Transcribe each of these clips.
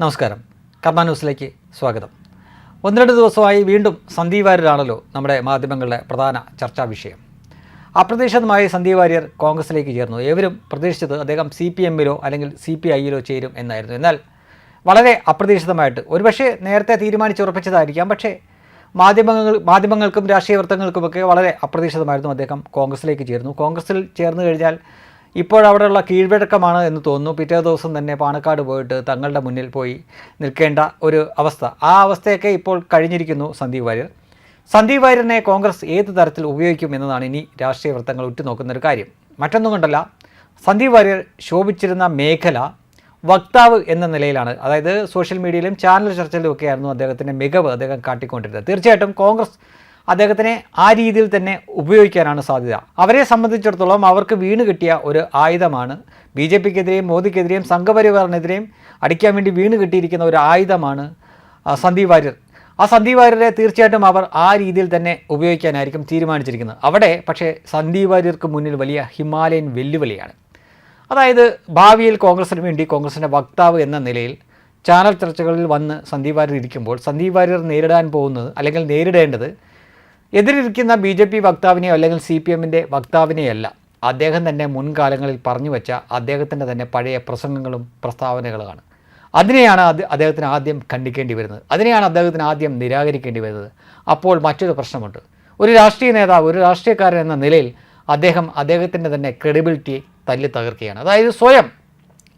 നമസ്കാരം. കർമ്മ ന്യൂസിലേക്ക് സ്വാഗതം. ഒന്ന് രണ്ട് ദിവസമായി വീണ്ടും സന്ദീപ് വാര്യരാണല്ലോ നമ്മുടെ മാധ്യമങ്ങളുടെ പ്രധാന ചർച്ചാ വിഷയം. അപ്രതീക്ഷിതമായി സന്ദീപ് വാര്യർ കോൺഗ്രസിലേക്ക് ചേർന്നു. ഏവരും പ്രതീക്ഷിച്ചത് അദ്ദേഹം സി പി എമ്മിലോ അല്ലെങ്കിൽ സി പി ഐയിലോ ചേരും എന്നായിരുന്നു. എന്നാൽ വളരെ അപ്രതീക്ഷിതമായിട്ട് ഒരുപക്ഷെ നേരത്തെ തീരുമാനിച്ചുറപ്പിച്ചതായിരിക്കാം പക്ഷേ മാധ്യമങ്ങൾ മാധ്യമങ്ങൾക്കും രാഷ്ട്രീയ വൃത്തങ്ങൾക്കുമൊക്കെ വളരെ അപ്രതീക്ഷിതമായിരുന്നു അദ്ദേഹം കോൺഗ്രസിലേക്ക് ചേർന്നു. കോൺഗ്രസിൽ ചേർന്ന് കഴിഞ്ഞാൽ ഇപ്പോഴവിടെയുള്ള കീഴ്വഴക്കമാണ് എന്ന് തോന്നുന്നു. പിറ്റേ ദിവസം തന്നെ പാണക്കാട് പോയിട്ട് തങ്ങളുടെ മുന്നിൽ പോയി നിൽക്കേണ്ട ഒരു അവസ്ഥ. ആ അവസ്ഥയൊക്കെ ഇപ്പോൾ കഴിഞ്ഞിരിക്കുന്നു സന്ദീപ് വാര്യർ. സന്ദീപ് വാര്യറിനെ കോൺഗ്രസ് ഏത് തരത്തിൽ ഉപയോഗിക്കും എന്നതാണ് ഇനി രാഷ്ട്രീയ വൃത്തങ്ങൾ ഉറ്റുനോക്കുന്ന ഒരു കാര്യം. മറ്റൊന്നും കൊണ്ടല്ല സന്ദീപ് വാര്യർ ശോഭിച്ചിരുന്ന മേഖല വക്താവ് എന്ന നിലയിലാണ്. അതായത് സോഷ്യൽ മീഡിയയിലും ചാനൽ ചർച്ചയിലും ഒക്കെയായിരുന്നു അദ്ദേഹത്തിന്റെ മികവ് അദ്ദേഹം കാട്ടിക്കൊണ്ടിരുന്നത്. തീർച്ചയായിട്ടും കോൺഗ്രസ് അദ്ദേഹത്തിനെ ആ രീതിയിൽ തന്നെ ഉപയോഗിക്കാനാണ് സാധ്യത. അവരെ സംബന്ധിച്ചിടത്തോളം അവർക്ക് വീണ് കിട്ടിയ ഒരു ആയുധമാണ്. ബി ജെ പിക്കെതിരെയും മോദിക്കെതിരെയും സംഘപരിവാറിനെതിരെയും അടിക്കാൻ വേണ്ടി വീണ് കിട്ടിയിരിക്കുന്ന ഒരു ആയുധമാണ് സന്ദീപ് വാര്യർ. ആ സന്ദീപ് വാര്യരെ തീർച്ചയായിട്ടും അവർ ആ രീതിയിൽ തന്നെ ഉപയോഗിക്കാനായിരിക്കും തീരുമാനിച്ചിരിക്കുന്നത്. അവിടെ പക്ഷേ സന്ദീപ് വാര്യർക്ക് മുന്നിൽ വലിയ ഹിമാലയൻ വെല്ലുവിളിയാണ്. അതായത് ഭാവിയിൽ കോൺഗ്രസിന് വേണ്ടി കോൺഗ്രസിന്റെ വക്താവ് എന്ന നിലയിൽ ചാനൽ ചർച്ചകളിൽ വന്ന് സന്ദീപ് വാര്യർ ഇരിക്കുമ്പോൾ സന്ദീപ് വാര്യർ നേരിടാൻ പോകുന്നത് അല്ലെങ്കിൽ നേരിടേണ്ടത് എതിരിരിക്കുന്ന ബി ജെ പി വക്താവിനെയോ അല്ലെങ്കിൽ സി പി എമ്മിന്റെ വക്താവിനെയല്ല അദ്ദേഹം തന്നെ മുൻകാലങ്ങളിൽ പറഞ്ഞു വെച്ച അദ്ദേഹത്തിന്റെ തന്നെ പഴയ പ്രസംഗങ്ങളും പ്രസ്താവനകളുമാണ്. അതിനെയാണ് അത് അദ്ദേഹത്തിന് ആദ്യം ഖണ്ഡിക്കേണ്ടി വരുന്നത്. അതിനെയാണ് അദ്ദേഹത്തിന് ആദ്യം നിരാകരിക്കേണ്ടി വരുന്നത്. അപ്പോൾ മറ്റൊരു പ്രശ്നമുണ്ട്. ഒരു രാഷ്ട്രീയ നേതാവ് ഒരു രാഷ്ട്രീയക്കാരൻ എന്ന നിലയിൽ അദ്ദേഹം അദ്ദേഹത്തിന്റെ തന്നെ ക്രെഡിബിലിറ്റി തല്ലി തകർക്കുകയാണ്. അതായത് സ്വയം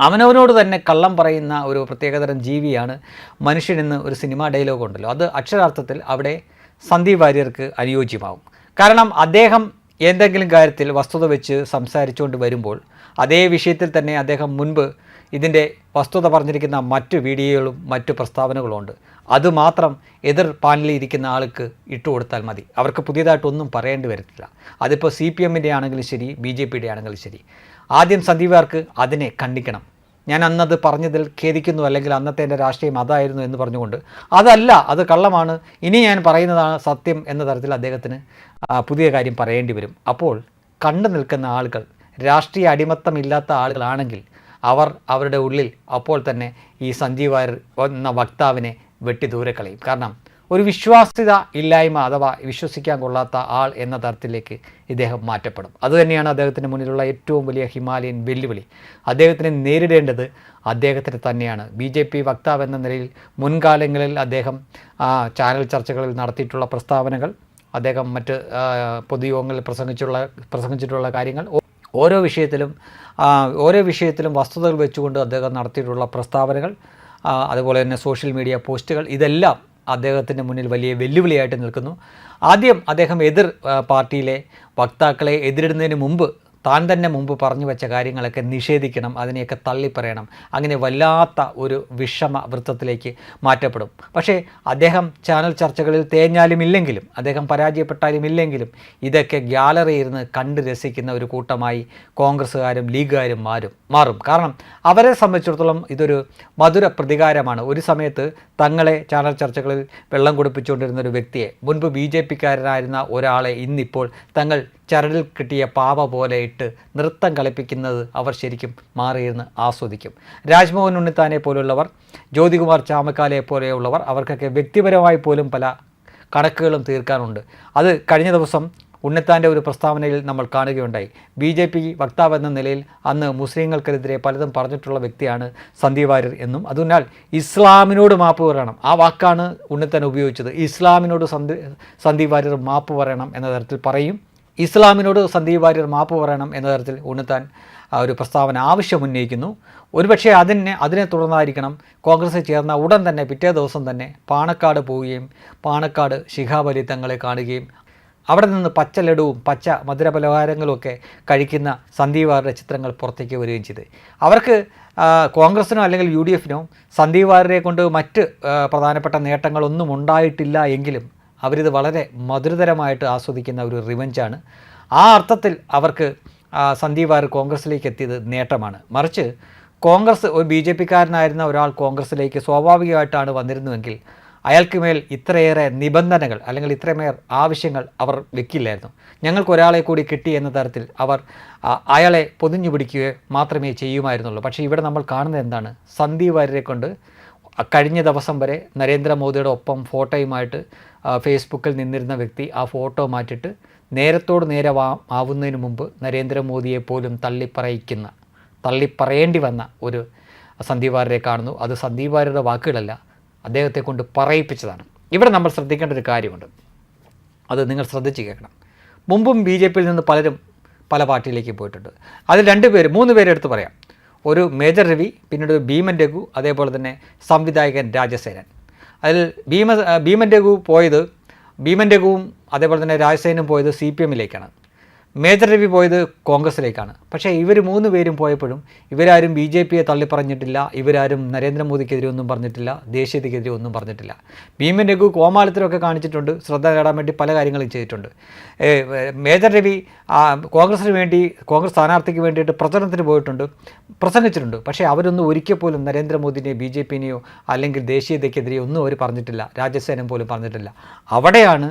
അവനവനോട് തന്നെ കള്ളം പറയുന്ന ഒരു പ്രത്യേകതരം ജീവിയാണ് മനുഷ്യനെന്ന് ഒരു സിനിമാ ഡയലോഗ് ഉണ്ടല്ലോ. അത് അക്ഷരാർത്ഥത്തിൽ അവിടെ സന്ദീപ് വാര്യർക്ക് അനുയോജ്യമാവും. കാരണം അദ്ദേഹം എന്തെങ്കിലും കാര്യത്തിൽ വസ്തുത വെച്ച് സംസാരിച്ചുകൊണ്ട് വരുമ്പോൾ അതേ വിഷയത്തിൽ തന്നെ അദ്ദേഹം മുൻപ് ഇതിന്റെ വസ്തുത പറഞ്ഞിരിക്കുന്ന മറ്റു വീഡിയോകളും മറ്റു പ്രസ്താവനകളും ഉണ്ട്. അതുമാത്രം എതിർ പാനലിൽ ഇരിക്കുന്ന ആൾക്ക് ഇട്ടുകൊടുത്താൽ മതി. അവർക്ക് പുതിയതായിട്ടൊന്നും പറയേണ്ടി വരത്തില്ല. അതിപ്പോൾ സി പി എമ്മിന്റെ ആണെങ്കിലും ശരി ബി ജെ പിയുടെ ആണെങ്കിലും ശരി. ആദ്യം സന്ദീപാർക്ക് അതിനെ ഖണ്ഡിക്കണം. ഞാൻ അന്നത് പറഞ്ഞതിൽ ഖേദിക്കുന്നു അല്ലെങ്കിൽ അന്നത്തെ എന്റെ രാഷ്ട്രീയം അതായിരുന്നു എന്ന് പറഞ്ഞുകൊണ്ട്. അതല്ല അത് കള്ളമാണ്. ഇനി ഞാൻ പറയുന്നതാണ് സത്യം എന്ന തരത്തിൽ അദ്ദേഹത്തിന് പുതിയ കാര്യം പറയേണ്ടി വരും. അപ്പോൾ കണ്ടു നിൽക്കുന്ന ആളുകൾ രാഷ്ട്രീയ അടിമത്തമില്ലാത്ത ആളുകളാണെങ്കിൽ അവർ അവരുടെ ഉള്ളിൽ അപ്പോൾ തന്നെ ഈ സഞ്ജീവ് എന്ന വക്താവിനെ വെട്ടി ദൂരെ കളയും. കാരണം ഒരു വിശ്വാസ്യത ഇല്ലായ്മ അഥവാ വിശ്വസിക്കാൻ കൊള്ളാത്ത ആൾ എന്ന തരത്തിലേക്ക് ഇദ്ദേഹം മാറ്റപ്പെടും. അതുതന്നെയാണ് അദ്ദേഹത്തിന് മുന്നിലുള്ള ഏറ്റവും വലിയ ഹിമാലയൻ വെല്ലുവിളി. അദ്ദേഹത്തിനെ നേരിടേണ്ടത് അദ്ദേഹത്തിന് തന്നെയാണ്. ബി ജെ പി വക്താവ് എന്ന നിലയിൽ മുൻകാലങ്ങളിൽ അദ്ദേഹം ചാനൽ ചർച്ചകളിൽ നടത്തിയിട്ടുള്ള പ്രസ്താവനകൾ അദ്ദേഹം മറ്റ് പൊതുയോഗങ്ങളിൽ പ്രസംഗിച്ചുള്ള പ്രസംഗിച്ചിട്ടുള്ള കാര്യങ്ങൾ ഓരോ വിഷയത്തിലും ഓരോ വിഷയത്തിലും വസ്തുതകൾ വെച്ചുകൊണ്ട് അദ്ദേഹം നടത്തിയിട്ടുള്ള പ്രസ്താവനകൾ അതുപോലെ തന്നെ സോഷ്യൽ മീഡിയ പോസ്റ്റുകൾ ഇതെല്ലാം അദ്ദേഹത്തിന്റെ മുന്നിൽ വലിയ വെല്ലുവിളിയായിട്ട് നിൽക്കുന്നു. ആദ്യം അദ്ദേഹം എതിർ പാർട്ടിയിലെ വക്താക്കളെ എതിരിടുന്നതിന് മുമ്പ് താൻ തന്നെ മുമ്പ് പറഞ്ഞു വെച്ച കാര്യങ്ങളൊക്കെ നിഷേധിക്കണം അതിനെയൊക്കെ തള്ളിപ്പറയണം. അങ്ങനെ വല്ലാത്ത ഒരു വിഷമ വൃത്തത്തിലേക്ക് മാറ്റപ്പെടും. പക്ഷേ അദ്ദേഹം ചാനൽ ചർച്ചകളിൽ തേഞ്ഞാലും ഇല്ലെങ്കിലും അദ്ദേഹം പരാജയപ്പെട്ടാലും ഇല്ലെങ്കിലും ഇതൊക്കെ ഗ്യാലറി ഇരുന്ന് കണ്ട് രസിക്കുന്ന ഒരു കൂട്ടമായി കോൺഗ്രസ്സുകാരും ലീഗുകാരും മാറും മാറും. കാരണം അവരെ സംബന്ധിച്ചിടത്തോളം ഇതൊരു മധുര പ്രതികാരമാണ്. ഒരു സമയത്ത് തങ്ങളെ ചാനൽ ചർച്ചകളിൽ വെള്ളം കുടിപ്പിച്ചുകൊണ്ടിരുന്ന ഒരു വ്യക്തിയെ മുൻപ് ബി ജെ പിക്കാരനായിരുന്ന ഒരാളെ ഇന്നിപ്പോൾ തങ്ങൾ ചരടിൽ കിട്ടിയ പാവ പോലെ ഇട്ട് നൃത്തം കളിപ്പിക്കുന്നത് അവർ ശരിക്കും മാറിയിരുന്ന് ആസ്വദിക്കും. രാജ്മോഹൻ ഉണ്ണിത്താനെ പോലുള്ളവർ ജ്യോതികുമാർ ചാമക്കാലയെ പോലെയുള്ളവർ അവർക്കൊക്കെ വ്യക്തിപരമായി പോലും പല കണക്കുകളും തീർക്കാനുണ്ട്. അത് കഴിഞ്ഞ ദിവസം ഉണ്ണിത്താന്റെ ഒരു പ്രസ്താവനയിൽ നമ്മൾ കാണുകയുണ്ടായി. ബി ജെ പി വക്താവ് എന്ന നിലയിൽ അന്ന് മുസ്ലിങ്ങൾക്കെതിരെ പലതും പറഞ്ഞിട്ടുള്ള വ്യക്തിയാണ് സന്ദീപ് വാര്യർ എന്നും. അതിനാൽ ഇസ്ലാമിനോട് മാപ്പ് പറയണം. ആ വാക്കാണ് ഉണ്ണിത്താൻ ഉപയോഗിച്ചത്. ഇസ്ലാമിനോട് സന്ദീ സന്ദീപ് വാര്യർ മാപ്പ് പറയണം എന്ന തരത്തിൽ പറയും. ഇസ്ലാമിനോട് സന്ദീപ് വാര്യർ മാപ്പ് പറയണം എന്ന തരത്തിൽ ഉണ്ണിത്താൻ ആ ഒരു പ്രസ്താവന ആവശ്യമുന്നയിക്കുന്നു. ഒരുപക്ഷെ അതിനെ അതിനെ തുടർന്നായിരിക്കണം കോൺഗ്രസ് ചേർന്ന ഉടൻ തന്നെ പിറ്റേ ദിവസം തന്നെ പാണക്കാട് പോവുകയും പാണക്കാട് ശിഖാബലി തങ്ങളെ കാണുകയും അവിടെ നിന്ന് പച്ച ലഡുവും പച്ച മധുരപലഹാരങ്ങളുമൊക്കെ കഴിക്കുന്ന സന്ദീപ് വാര്യരുടെ ചിത്രങ്ങൾ പുറത്തേക്ക് വരികയും ചെയ്ത്. അവർക്ക് കോൺഗ്രസിനോ അല്ലെങ്കിൽ യു ഡി എഫിനോ സന്ദീപ് വാര്യരെ കൊണ്ട് മറ്റ് പ്രധാനപ്പെട്ട നേട്ടങ്ങളൊന്നും ഉണ്ടായിട്ടില്ല എങ്കിലും അവരിത് വളരെ മധുരതരമായിട്ട് ആസ്വദിക്കുന്ന ഒരു റിവഞ്ചാണ്. ആ അർത്ഥത്തിൽ അവർക്ക് സന്ദീപ് ആർ കോൺഗ്രസിലേക്ക് എത്തിയത് നേട്ടമാണ്. മറിച്ച് കോൺഗ്രസ് ഒരു ബി ജെ പിക്കാരനായിരുന്ന ഒരാൾ കോൺഗ്രസ്സിലേക്ക് സ്വാഭാവികമായിട്ടാണ് വന്നിരുന്നുവെങ്കിൽ അയാൾക്ക് മേൽ ഇത്രയേറെ നിബന്ധനകൾ അല്ലെങ്കിൽ ഇത്രമേർ ആവശ്യങ്ങൾ അവർ വെക്കില്ലായിരുന്നു. ഞങ്ങൾക്ക് ഒരാളെ കൂടി കിട്ടി എന്ന തരത്തിൽ അവർ അയാളെ പൊതിഞ്ഞു പിടിക്കുകയോ മാത്രമേ ചെയ്യുമായിരുന്നുള്ളൂ. പക്ഷേ ഇവിടെ നമ്മൾ കാണുന്നത് എന്താണ്? സന്ദീപ് വാര്യരെ കൊണ്ട് കഴിഞ്ഞ ദിവസം വരെ നരേന്ദ്രമോദിയുടെ ഒപ്പം ഫോട്ടോയുമായിട്ട് ഫേസ്ബുക്കിൽ നിന്നിരുന്ന വ്യക്തി ആ ഫോട്ടോ മാറ്റിയിട്ട് നേരത്തോട് നേരെ വാ ആവുന്നതിന് മുമ്പ് നരേന്ദ്രമോദിയെ പോലും തള്ളിപ്പറയിക്കുന്ന തള്ളിപ്പറയേണ്ടി വന്ന ഒരു സന്ദീപ് വാര്യരെ കാണുന്നു. അത് സന്ദീപ് വാര്യരുടെ വാക്കുകളല്ല അദ്ദേഹത്തെ കൊണ്ട് പറയിപ്പിച്ചതാണ്. ഇവിടെ നമ്മൾ ശ്രദ്ധിക്കേണ്ട ഒരു കാര്യമുണ്ട്. അത് നിങ്ങൾ ശ്രദ്ധിച്ച് കേൾക്കണം. മുമ്പും ബി ജെ പിയിൽ നിന്ന് പലരും പല പാർട്ടിയിലേക്ക് പോയിട്ടുണ്ട്. അതിൽ രണ്ട് പേര് മൂന്ന് പേരെടുത്ത് പറയാം. ഒരു മേജർ രവി പിന്നീട് ഭീമൻ രഘു അതേപോലെ തന്നെ സംവിധായകൻ രാജസേനൻ. അതിൽ ഭീമ ഭീമൻ രഘു പോയത് ഭീമൻ രഘുവും അതേപോലെ തന്നെ രാജസേനും പോയത് സി പി എമ്മിലേക്കാണ്. മേജർ രവി പോയത് കോൺഗ്രസിലേക്കാണ്. പക്ഷേ ഇവർ മൂന്ന് പേരും പോയപ്പോഴും ഇവരാരും ബി ജെ പിയെ തള്ളിപ്പറഞ്ഞിട്ടില്ല ഇവരാരും നരേന്ദ്രമോദിക്കെതിരെ ഒന്നും പറഞ്ഞിട്ടില്ല ദേശീയതയ്ക്കെതിരെ ഒന്നും പറഞ്ഞിട്ടില്ല. ഭീമൻ രഘു കോമാളിത്തരമൊക്കെ കാണിച്ചിട്ടുണ്ട് ശ്രദ്ധ നേടാൻ വേണ്ടി പല കാര്യങ്ങളും ചെയ്തിട്ടുണ്ട്. മേജർ രവി കോൺഗ്രസിന് വേണ്ടി കോൺഗ്രസ് സ്ഥാനാർത്ഥിക്ക് വേണ്ടിയിട്ട് പ്രചരണത്തിന് പോയിട്ടുണ്ട് പ്രസംഗിച്ചിട്ടുണ്ട്. പക്ഷേ അവരൊന്നും ഒരിക്കൽ പോലും നരേന്ദ്രമോദിനെയോ ബി ജെ പിനെയോ അല്ലെങ്കിൽ ദേശീയതയ്ക്കെതിരെയോ ഒന്നും അവർ പറഞ്ഞിട്ടില്ല രാജസേനം പോലും പറഞ്ഞിട്ടില്ല. അവിടെയാണ്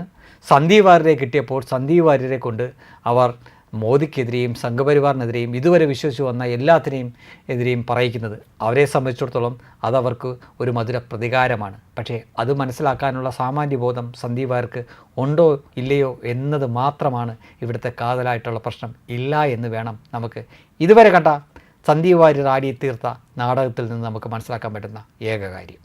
സന്ദീപ് വാര്യരെ കിട്ടിയപ്പോൾ സന്ദീപ് വാര്യരെ കൊണ്ട് അവർ മോദിക്കെതിരെയും സംഘപരിവാറിനെതിരെയും ഇതുവരെ വിശ്വസിച്ച് വന്ന എല്ലാത്തിനെയും എതിരെയും പറയിക്കുന്നത്. അവരെ സംബന്ധിച്ചിടത്തോളം അതവർക്ക് ഒരു മധുര പ്രതികാരമാണ്. പക്ഷേ അത് മനസ്സിലാക്കാനുള്ള സാമാന്യബോധം വാര്യർക്ക് ഉണ്ടോ ഇല്ലയോ എന്നത് മാത്രമാണ് ഇവിടുത്തെ കാതലായിട്ടുള്ള പ്രശ്നം. ഇല്ല എന്ന് വേണം നമുക്ക് ഇതുവരെ കണ്ട സന്ദീപ് വാര്യർ ആടിയെത്തീർത്ത നാടകത്തിൽ നിന്ന് നമുക്ക് മനസ്സിലാക്കാൻ പറ്റുന്ന ഏക കാര്യം.